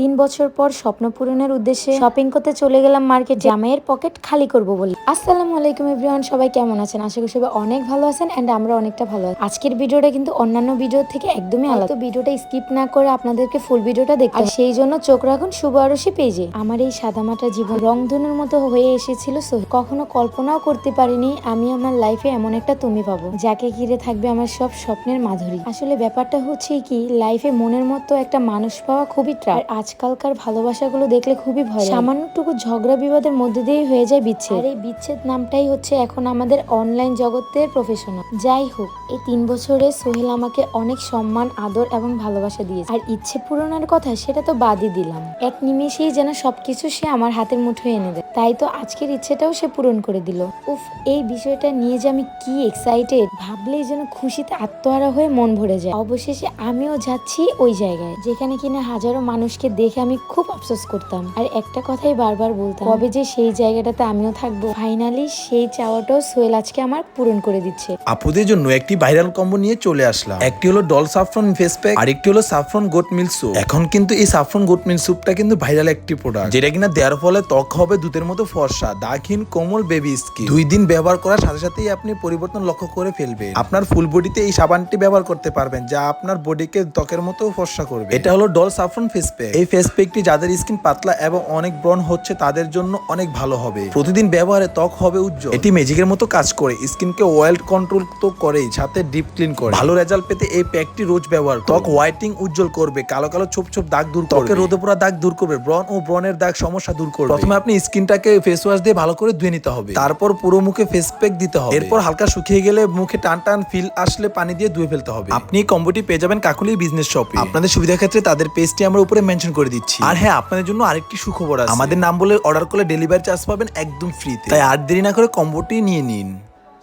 তিন বছর পর স্বপ্ন পূরণের উদ্দেশ্যে শপিং করতে চলে গেলাম মার্কেট জামাইয়ের পকেট খালি করব বলি। আসসালামু আলাইকুম এভরিওয়ান সবাই কেমন আছেন? আশা করি সবাই অনেক ভালো আছেন এন্ড আমরা অনেকটা ভালো আছি। আজকের ভিডিওটা কিন্তু অন্যান্য ভিডিও থেকে একদমই আলাদা। ভিডিওটা স্কিপ না করে আপনাদেরকে ফুল ভিডিওটা দেখতে সেই জন্য চোখ রাখুন শুভ আরশি পেজে আমার এই সাদামাটা জীবন রংধনুর মতো হয়ে এসেছিল। কখনো কল্পনাও করতে পারিনি আমি আমার লাইফে এমন একটা তুমি পাবো, যাকে ঘিরে থাকবে আমার সব স্বপ্নের মাধুরী। আসলে ব্যাপারটা হচ্ছে কি লাইফে মনের মতো একটা মানুষ পাওয়া খুবই ট্রাই আজকালকার ভালোবাসাগুলো দেখলে খুবই ভয়। সামান্যটুকু ঝগড়া বিবাদের মধ্যে দিয়েই হয়ে যায় বিচ্ছেদ। আর এই বিচ্ছেদ নামটাই হচ্ছে এখন আমাদের অনলাইন জগতের প্রফেশনাল যাই হোক, এই তিন বছরে সোহেল আমাকে অনেক সম্মান, আদর এবং ভালোবাসা দিয়েছে। আর ইচ্ছে পূরণের কথা সেটা তো বাদই দিলাম। এক নিমেষেই যেন সবকিছু সে আমার হাতের মুঠোয় এনে দেয়। তাই তো আজকের ইচ্ছেটাও সে পূরণ করে দিল। উফ, এই বিষয়টা নিয়ে যে আমি কি এক্সাইটেড ভাবলেই যেন খুশিতে আত্মহারা হয়ে মন ভরে যায়। অবশেষে আমিও যাচ্ছি ওই জায়গায়, যেখানে কিনা হাজারো মানুষকে দেখে আমি খুব আফসোস করতাম। আর একটা কথাই বারবার বলতাম, কবে যে সেই জায়গাটাতে আমিও থাকব ফাইনালি সেই চাওয়াটাও সোহেল আজকে আমার পূরণ করে দিচ্ছে। আপুদের জন্য একটি ভাইরাল কম্বো নিয়ে চলে আসলাম। একটি হলো ডল সাফরন ফেস প্যাক আর একটি হলো সাফরন গোট মিল স্যুপ এখন কিন্তু এই সাফরন গোট মিল স্যুপটা কিন্তু ভাইরাল একটি প্রোডাক্ট যেটা কিনা দেওয়ার ফলে ত্বক হবে দুধের মতো ফর্সা দাগহীন কোমল বেবি স্কিন দুই দিন ব্যবহার করার সাথে সাথেই আপনি পরিবর্তন লক্ষ্য করে ফেলবেন। আপনার ফুল বডিতে এই সাবানটি ব্যবহার করতে পারবেন, যা আপনার বডিকে ত্বকের মতো ফর্সা করবে। এটা হলো ডল সাফরন ফেস প্যাক এই ফেস প্যাকটি যাদের স্কিন পাতলা এবং অনেক ব্রণ হচ্ছে, তাদের জন্য অনেক ভালো হবে। প্রতিদিন ব্যবহারে ত্বক হবে উজ্জ্বল। এটি ম্যাজিকের মতো কাজ করে, স্কিনকে ওয়েল কন্ট্রোল তো করেই, সাথে ডিপ ক্লিন করে। ভালো রেজাল্ট পেতে এই প্যাকটি রোজ ব্যবহার ত্বক হোয়াইটিং উজ্জ্বল করবে, কালো কালো ছোপ ছোপ দাগ দূর করবে। রোদে পোড়া দাগ দূর করবে, ব্রণ ও ব্রণের দাগ সমস্যা দূর করবে। প্রথমে আপনি স্কিনটাকে ফেস ওয়াশ দিয়ে ভালো করে ধুয়ে নিতে হবে। তারপর পুরো মুখে ফেস প্যাক দিতে হবে। এরপর হালকা শুকিয়ে গেলে মুখে টান টান ফিল আসলে পানি দিয়ে ধুয়ে ফেলতে হবে। আপনি কম্বোটি পেয়ে যাবেন কাকুলি বিজনেস শপে। আপনাদের সুবিধা ক্ষেত্রে তাদের পেজটি আমরা উপরে মেনশন করে দিচ্ছি। আর হ্যাঁ আপনাদের জন্য আরেকটি সুখবর আছে। আমাদের নাম বলে অর্ডার করলে ডেলিভারি চার্জ পাবেন একদম ফ্রিতে তাই আর দেরি না করে কম্বোটি নিয়ে নিন।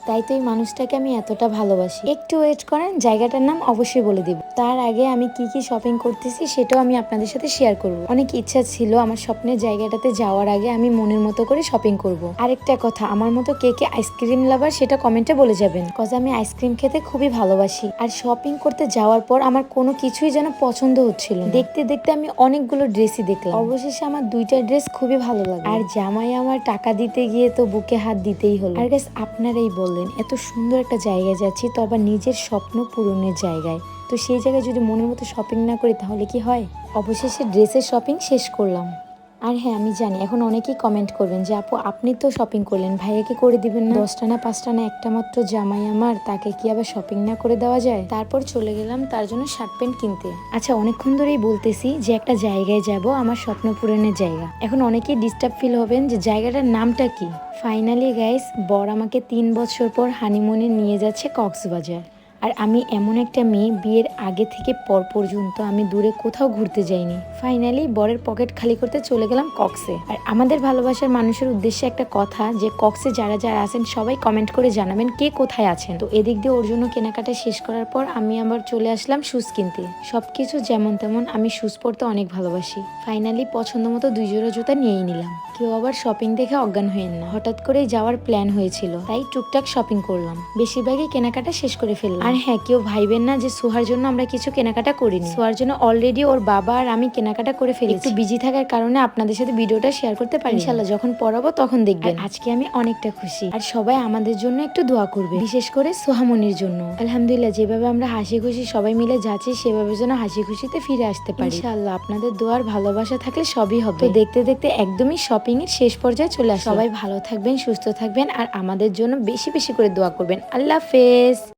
তাই তো এই মানুষটাকে আমি এতটা ভালোবাসি। একটু ওয়েট করেন জায়গাটার নাম অবশ্যই বলে দিব। তার আগে আমি কি কি শপিং করতেছি সেটাও আমি আপনাদের সাথে শেয়ার করব। অনেক ইচ্ছা ছিল আমার স্বপ্নের জায়গাটাতে যাওয়ার আগে আমি মনের মতো করে শপিং করব। আরেকটা কথা, আমার মতো কে কে আইসক্রিম লাভার সেটা কমেন্টে বলে যাবেন। কজ আমি আইসক্রিম খেতে খুবই ভালোবাসি। আর শপিং করতে যাওয়ার পর আমার কোনো কিছুই যেন পছন্দ হচ্ছিল দেখতে দেখতে আমি অনেকগুলো ড্রেসই দেখলাম। অবশেষে আমার দুইটা ড্রেস খুবই ভালো লাগে আর জামাই আমার টাকা দিতে গিয়ে তো বুকে হাত দিতেই হলো। আর গাছ আপনারাই বললেন, এত সুন্দর একটা জায়গায় যাচ্ছি, তো আবার নিজের স্বপ্ন পূরণের জায়গায়। তো সেই জায়গায় যদি মনের মতো শপিং না করি, তাহলে কি হয়? অবশেষে ড্রেসের শপিং শেষ করলাম। আর হ্যাঁ আমি জানি, এখন অনেকেই কমেন্ট করবেন যে, আপু, আপনি তো শপিং করলেন ভাইয়াকে করে দিবেন না? দশটা না পাঁচটা না একটা মাত্র জামাই আমার, তাকে কি আবার শপিং না করে দেওয়া যায়? তারপর চলে গেলাম তার জন্য শার্ট প্যান্ট কিনতে। আচ্ছা অনেকক্ষণ ধরেই বলতেছি যে, একটা জায়গায় যাব, আমার স্বপ্ন পূরণের জায়গা। এখন অনেকেই ডিস্টার্ব ফিল হবেন যে, জায়গাটার নামটা কি? ফাইনালি গাইস বর আমাকে তিন বছর পর হানিমুনে নিয়ে যাচ্ছে কক্সবাজার। আর আমি এমন একটা মেয়ে বিয়ের আগে থেকে পর পর্যন্ত আমি দূরে কোথাও ঘুরতে যাইনি। ফাইনালি বরের পকেট খালি করতে চলে গেলাম কক্সে আর আমাদের ভালোবাসার মানুষের উদ্দেশ্যে একটা কথা যে কক্সে যারা যারা আছেন, সবাই কমেন্ট করে জানাবেন কে কোথায় আছেন। তো এদিক দিয়ে ওর জন্য কেনাকাটা শেষ করার পর আমি আবার চলে আসলাম শুজ কিনতে। সবকিছু যেমন তেমন আমি শুজ পরতে অনেক ভালোবাসি। ফাইনালি পছন্দ মতো দুই জোড়া জুতা নিয়েই নিলাম। কেউ আবার শপিং দেখে অজ্ঞান হয়েন না। হঠাৎ করেই যাওয়ার প্ল্যান হয়েছিল। তাই টুকটাক শপিং করলাম। বেশিরভাগই কেনাকাটা শেষ করে ফেললাম। আর হ্যাঁ কেউ ভাইবেন না যে সোহার জন্য আমরা কিছু কেনাকাটা করিনি। সোহার জন্য অলরেডি ওর বাবা আর আমি কেনাকাটা করে ফেলি একটু বিজি থাকার কারণে আপনাদের সাথে ভিডিওটা শেয়ার করতে পারি ইনশাল্লাহ যখন পড়াবো তখন দেখবেন। আজকে আমি অনেকটা খুশি। আর সবাই আমাদের জন্য একটু দোয়া করবে। বিশেষ করে সোহামনির জন্য। আলহামদুলিল্লাহ, যেভাবে আমরা হাসি খুশি সবাই মিলে যাচ্ছি, সেভাবে যেন হাসি খুশিতে ফিরে আসতে পারি। ইনশাল্লাহ আপনাদের দোয়ার ভালোবাসা থাকলে সবই হবে। দেখতে দেখতে একদমই শপিং এর শেষ পর্যায়ে চলে আসে সবাই ভালো থাকবেন সুস্থ থাকবেন আর আমাদের জন্য বেশি বেশি করে দোয়া করবেন। আল্লাহ হাফেজ।